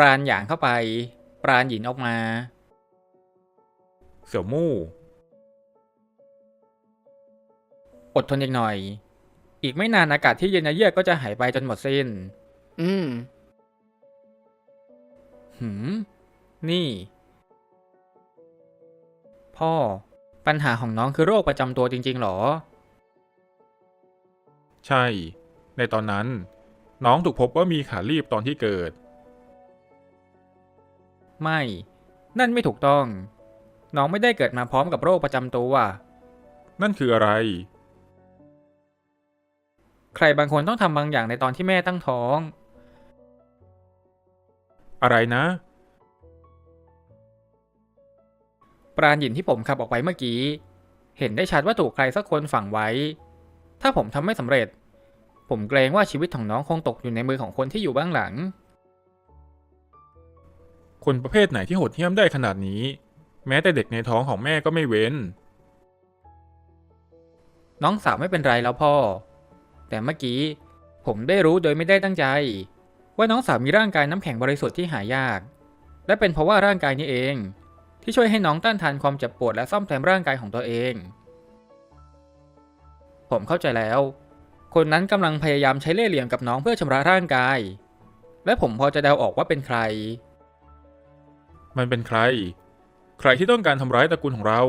ราณหยางเข้าไป ปราณหยินออกมา เสี่ยวมู่ อดทนอีกหน่อย อีกไม่นานอากาศที่เย็นเยือกก็จะหายไปจนหมดสิ้น อืม หืม นี่ พ่อ ปัญหาของน้องคือโรคประจำตัวจริง ๆ หรอ ใช่ ในตอนนั้น น้องถูกพบว่ามีขาลีบตอนที่เกิด ไม่ นั่นไม่ถูกต้อง น้องไม่ได้เกิดมาพร้อมกับโรคประจำตัวนั่นคืออะไร ใครบางคนต้องทำบางอย่างในตอนที่แม่ตั้งท้อง อะไรนะ ปราณหยินที่ผมขับออกไปเมื่อกี้ เห็นได้ชัดว่าถูกใครสักคนฝังไว้ ถ้าผมทำไม่สำเร็จ ผมเกรงว่าชีวิตของน้องคงตกอยู่ในมือของคนที่อยู่เบื้องหลัง คนประเภทไหนที่โหดเหี้ยมได้ขนาดนี้ แม้แต่เด็กในท้องของแม่ก็ไม่เว้น น้องสาวไม่เป็นไรแล้วพ่อ แต่เมื่อกี้ ผมได้รู้โดยไม่ได้ตั้งใจ ว่าน้องสาวมีร่างกายน้ำแข็งบริสุทธิ์ที่หายาก และเป็นเพราะว่าร่างกายนี้เอง ที่ช่วยให้น้องต้านทานความเจ็บปวดและซ่อมแซมร่างกายของตัวเอง ผมเข้าใจแล้ว คนนั้นกำลังพยายามใช้เล่ห์เหลี่ยมกับน้องเพื่อชำระร่างกาย และผมพอจะเดาออกว่าเป็นใคร มันเป็นใคร ใครที่ต้องการทำร้ายตระกูลของเรา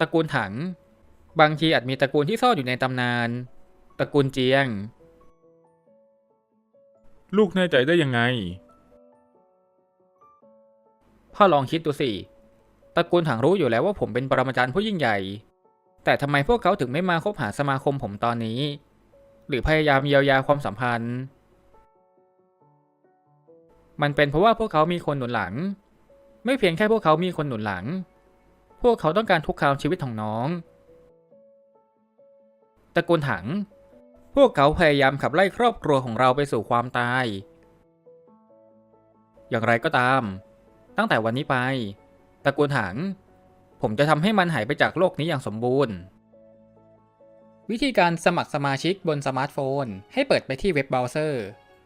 ตระกูลถัง บางทีอาจมีตระกูลที่ซ่อนอยู่ในตำนาน ตระกูลเจียง ลูกแน่ใจได้ยังไง พ่อลองคิดดูสิ ตระกูลถังรู้อยู่แล้วว่าผมเป็นปรมาจารย์ผู้ยิ่งใหญ่ แต่ทำไมพวกเขาถึงไม่มาคบหาสมาคมผมตอนนี้ หรือพยายามเยียวยาความสัมพันธ์ มันเป็นเพราะว่าพวกเขามีคนหนุนหลัง ไม่เพียงแค่พวกเขามีคนหนุนหลัง พวกเขาต้องการทุกครามชีวิตของน้องตระกูลถัง พวกเขาพยายามขับไล่ครอบครัวของเราไปสู่ความตาย อย่างไรก็ตาม ตั้งแต่วันนี้ไปตระกูลถัง ผมจะทำให้มันหายไปจากโลกนี้อย่างสมบูรณ์ วิธีการสมัครสมาชิกบนสมาร์ทโฟน ให้เปิดไปที่เว็บเบราว์เซอร์